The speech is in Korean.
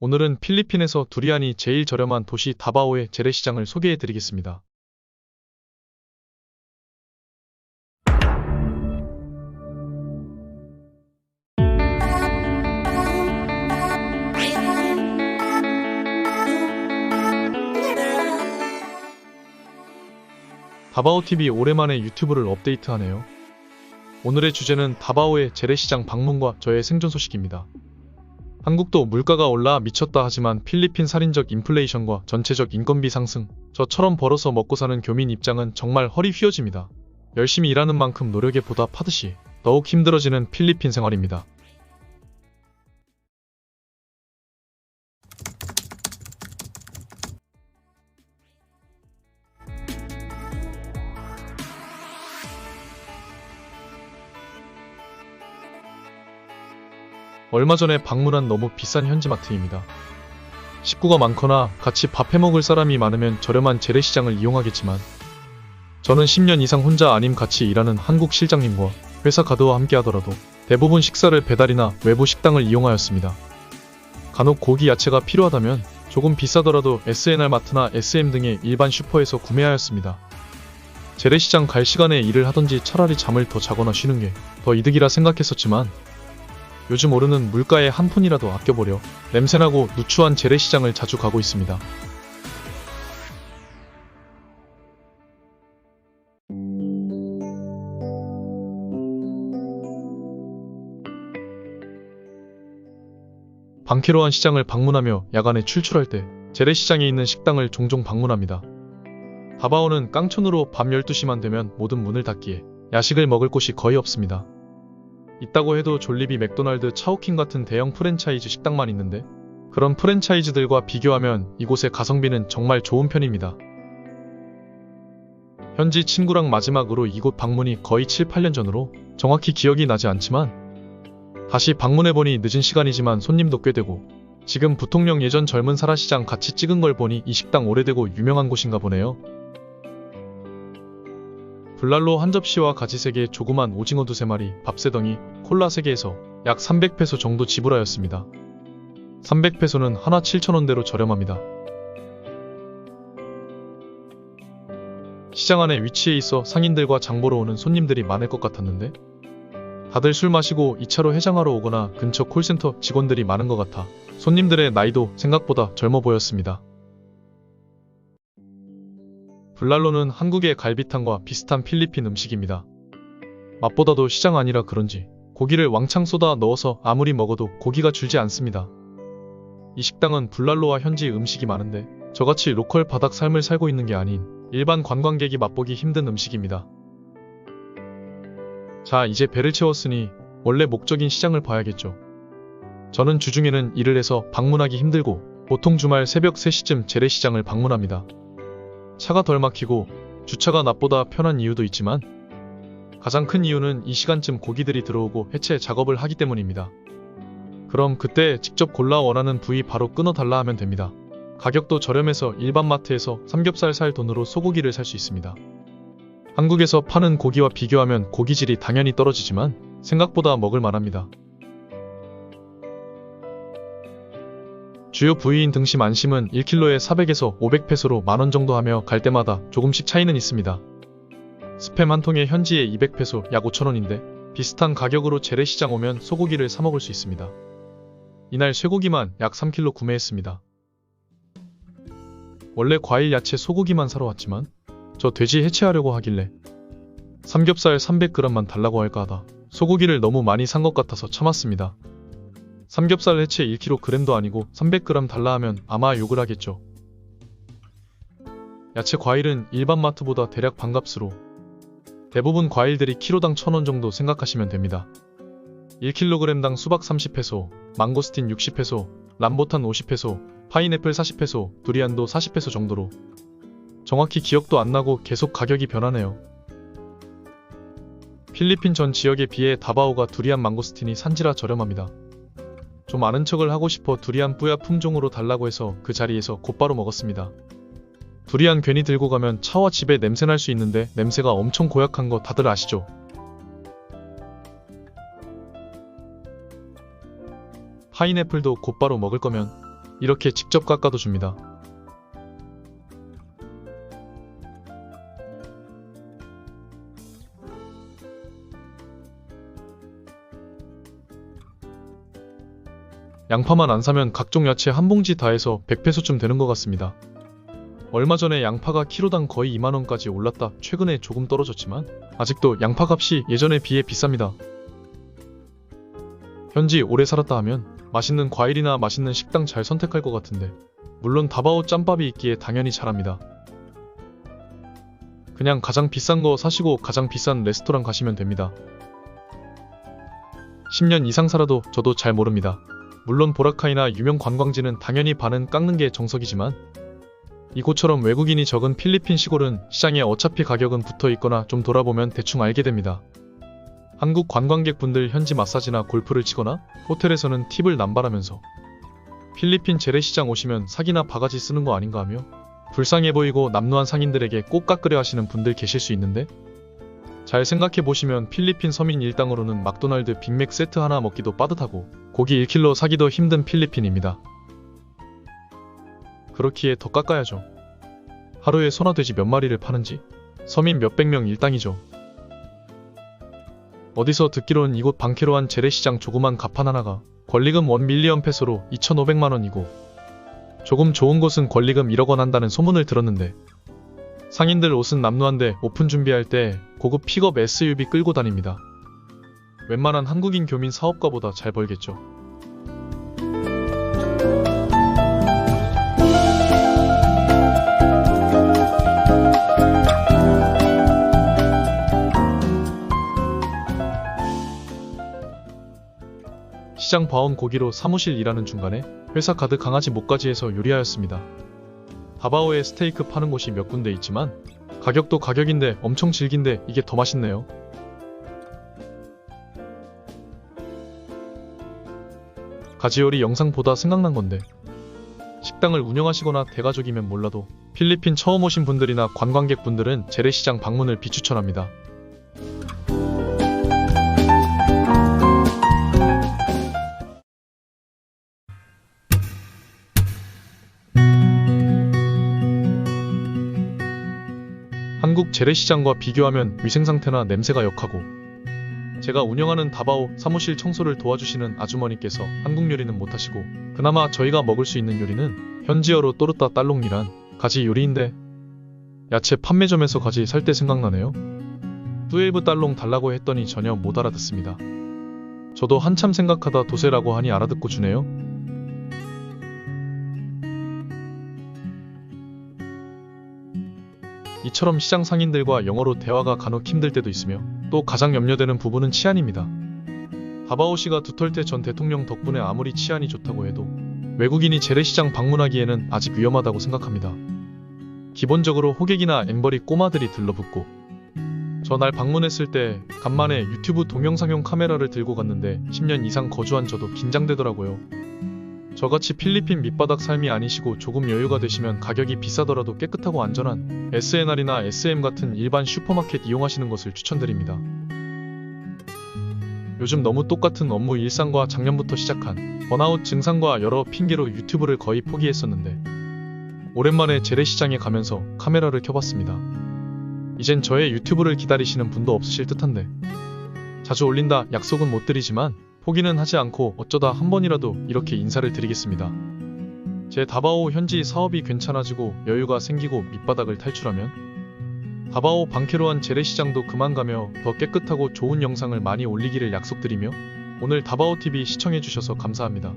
오늘은 필리핀에서 두리안이 제일 저렴한 도시 다바오의 재래시장을 소개해 드리겠습니다. 다바오TV 오랜만에 유튜브를 업데이트하네요. 오늘의 주제는 다바오의 재래시장 방문과 저의 생존 소식입니다. 한국도 물가가 올라 미쳤다 하지만 필리핀 살인적 인플레이션과 전체적 인건비 상승, 저처럼 벌어서 먹고 사는 교민 입장은 정말 허리 휘어집니다. 열심히 일하는 만큼 노력에 보답하듯이 더욱 힘들어지는 필리핀 생활입니다. 얼마 전에 방문한 너무 비싼 현지마트입니다. 식구가 많거나 같이 밥 해먹을 사람이 많으면 저렴한 재래시장을 이용하겠지만 저는 10년 이상 혼자 아님 같이 일하는 한국 실장님과 회사 가드와 함께 하더라도 대부분 식사를 배달이나 외부 식당을 이용하였습니다. 간혹 고기 야채가 필요하다면 조금 비싸더라도 SNR 마트나 SM 등의 일반 슈퍼에서 구매하였습니다. 재래시장 갈 시간에 일을 하던지 차라리 잠을 더 자거나 쉬는 게 더 이득이라 생각했었지만 요즘 오르는 물가에 한 푼이라도 아껴보려 냄새나고 누추한 재래시장을 자주 가고 있습니다. 방케로한 시장을 방문하며 야간에 출출할 때 재래시장에 있는 식당을 종종 방문합니다. 다바오는 깡촌으로 밤 12시만 되면 모든 문을 닫기에 야식을 먹을 곳이 거의 없습니다. 있다고 해도 졸리비 맥도날드 차오킹 같은 대형 프랜차이즈 식당만 있는데 그런 프랜차이즈들과 비교하면 이곳의 가성비는 정말 좋은 편입니다. 현지 친구랑 마지막으로 이곳 방문이 거의 7, 8년 전으로 정확히 기억이 나지 않지만 다시 방문해보니 늦은 시간이지만 손님도 꽤 되고 지금 부통령 예전 젊은 사라시장 같이 찍은 걸 보니 이 식당 오래되고 유명한 곳인가 보네요. 불랄로 한 접시와 가지 3개, 조그만 오징어 두세 마리, 밥세 덩이, 콜라 3개에서 약 300페소 정도 지불하였습니다. 300페소는 하나 7천원대로 저렴합니다. 시장 안에 위치해 있어 상인들과 장보러 오는 손님들이 많을 것 같았는데 다들 술 마시고 2차로 해장하러 오거나 근처 콜센터 직원들이 많은 것 같아 손님들의 나이도 생각보다 젊어 보였습니다. 불랄로는 한국의 갈비탕과 비슷한 필리핀 음식입니다. 맛보다도 시장 아니라 그런지 고기를 왕창 쏟아 넣어서 아무리 먹어도 고기가 줄지 않습니다. 이 식당은 불랄로와 현지 음식이 많은데 저같이 로컬 바닥 삶을 살고 있는 게 아닌 일반 관광객이 맛보기 힘든 음식입니다. 자, 이제 배를 채웠으니 원래 목적인 시장을 봐야겠죠. 저는 주중에는 일을 해서 방문하기 힘들고 보통 주말 새벽 3시쯤 재래시장을 방문합니다. 차가 덜 막히고 주차가 낮보다 편한 이유도 있지만 가장 큰 이유는 이 시간쯤 고기들이 들어오고 해체 작업을 하기 때문입니다. 그럼 그때 직접 골라 원하는 부위 바로 끊어달라 하면 됩니다. 가격도 저렴해서 일반 마트에서 삼겹살 살 돈으로 소고기를 살 수 있습니다. 한국에서 파는 고기와 비교하면 고기질이 당연히 떨어지지만 생각보다 먹을 만합니다. 주요 부위인 등심 안심은 1kg에 400에서 500페소로 만원 정도 하며 갈 때마다 조금씩 차이는 있습니다. 스팸 한 통에 현지에 200페소 약 5천원인데 비슷한 가격으로 재래시장 오면 소고기를 사 먹을 수 있습니다. 이날 쇠고기만 약 3kg 구매했습니다. 원래 과일 야채 소고기만 사러 왔지만 저 돼지 해체하려고 하길래 삼겹살 300g만 달라고 할까 하다 소고기를 너무 많이 산 것 같아서 참았습니다. 삼겹살 해체 1kg도 아니고 300g 달라 하면 아마 욕을 하겠죠. 야채 과일은 일반 마트보다 대략 반값으로 대부분 과일들이 키로당 1000원 정도 생각하시면 됩니다. 1kg당 수박 30페소, 망고스틴 60페소, 람보탄 50페소, 파인애플 40페소, 두리안도 40페소 정도로 정확히 기억도 안 나고 계속 가격이 변하네요. 필리핀 전 지역에 비해 다바오가 두리안 망고스틴이 산지라 저렴합니다. 좀 아는 척을 하고 싶어 두리안 뿌야 품종으로 달라고 해서 그 자리에서 곧바로 먹었습니다. 두리안 괜히 들고 가면 차와 집에 냄새 날 수 있는데 냄새가 엄청 고약한 거 다들 아시죠? 파인애플도 곧바로 먹을 거면 이렇게 직접 깎아도 줍니다. 양파만 안 사면 각종 야채 한 봉지 다 해서 100페소쯤 되는 것 같습니다. 얼마 전에 양파가 키로당 거의 2만원까지 올랐다 최근에 조금 떨어졌지만 아직도 양파 값이 예전에 비해 비쌉니다. 현지 오래 살았다 하면 맛있는 과일이나 맛있는 식당 잘 선택할 것 같은데 물론 다바오 짬밥이 있기에 당연히 잘합니다. 그냥 가장 비싼 거 사시고 가장 비싼 레스토랑 가시면 됩니다. 10년 이상 살아도 저도 잘 모릅니다. 물론 보라카이나 유명 관광지는 당연히 반은 깎는 게 정석이지만 이곳처럼 외국인이 적은 필리핀 시골은 시장에 어차피 가격은 붙어 있거나 좀 돌아보면 대충 알게 됩니다. 한국 관광객분들 현지 마사지나 골프를 치거나 호텔에서는 팁을 남발하면서 필리핀 재래시장 오시면 사기나 바가지 쓰는 거 아닌가 하며 불쌍해 보이고 남루한 상인들에게 꼭 깎으려 하시는 분들 계실 수 있는데 잘 생각해 보시면 필리핀 서민 일당으로는 막도날드 빅맥 세트 하나 먹기도 빠듯하고 고기 1kg 사기도 힘든 필리핀입니다. 그렇기에 더 깎아야죠. 하루에 소나 돼지 몇 마리를 파는지 서민 몇백 명 일당이죠. 어디서 듣기론 이곳 방케로한 재래시장 조그만 가판 하나가 권리금 1 밀리언 페소로 2,500만 원이고 조금 좋은 곳은 권리금 1억 원 한다는 소문을 들었는데 상인들 옷은 남루한데 오픈 준비할 때 고급 픽업 SUV 끌고 다닙니다. 웬만한 한국인 교민 사업가보다 잘 벌겠죠. 시장 봐온 고기로 사무실 일하는 중간에 회사 가득 강아지 목까지 해서 요리하였습니다. 다바오에 스테이크 파는 곳이 몇 군데 있지만 가격도 가격인데 엄청 질긴데 이게 더 맛있네요. 가지요리 영상 보다 생각난 건데 식당을 운영하시거나 대가족이면 몰라도 필리핀 처음 오신 분들이나 관광객 분들은 재래시장 방문을 비추천합니다. 재래시장과 비교하면 위생상태나 냄새가 역하고 제가 운영하는 다바오 사무실 청소를 도와주시는 아주머니께서 한국 요리는 못하시고 그나마 저희가 먹을 수 있는 요리는 현지어로 또르따 딸롱이란 가지 요리인데 야채 판매점에서 가지 살 때 생각나네요. 뚜엘브 딸롱 달라고 했더니 전혀 못 알아듣습니다. 저도 한참 생각하다 도세라고 하니 알아듣고 주네요. 이처럼 시장 상인들과 영어로 대화가 간혹 힘들 때도 있으며 또 가장 염려되는 부분은 치안입니다. 다바오 씨가 두털테 전 대통령 덕분에 아무리 치안이 좋다고 해도 외국인이 재래시장 방문하기에는 아직 위험하다고 생각합니다. 기본적으로 호객이나 앵벌이 꼬마들이 들러붙고 전날 방문했을 때 간만에 유튜브 동영상용 카메라를 들고 갔는데 10년 이상 거주한 저도 긴장되더라고요. 저같이 필리핀 밑바닥 삶이 아니시고 조금 여유가 되시면 가격이 비싸더라도 깨끗하고 안전한 SNR이나 SM 같은 일반 슈퍼마켓 이용하시는 것을 추천드립니다. 요즘 너무 똑같은 업무 일상과 작년부터 시작한 번아웃 증상과 여러 핑계로 유튜브를 거의 포기했었는데 오랜만에 재래시장에 가면서 카메라를 켜봤습니다. 이젠 저의 유튜브를 기다리시는 분도 없으실 듯한데 자주 올린다 약속은 못 드리지만 포기는 하지 않고 어쩌다 한 번이라도 이렇게 인사를 드리겠습니다. 제 다바오 현지 사업이 괜찮아지고 여유가 생기고 밑바닥을 탈출하면 다바오 방케로한 재래시장도 그만 가며 더 깨끗하고 좋은 영상을 많이 올리기를 약속드리며 오늘 다바오TV 시청해주셔서 감사합니다.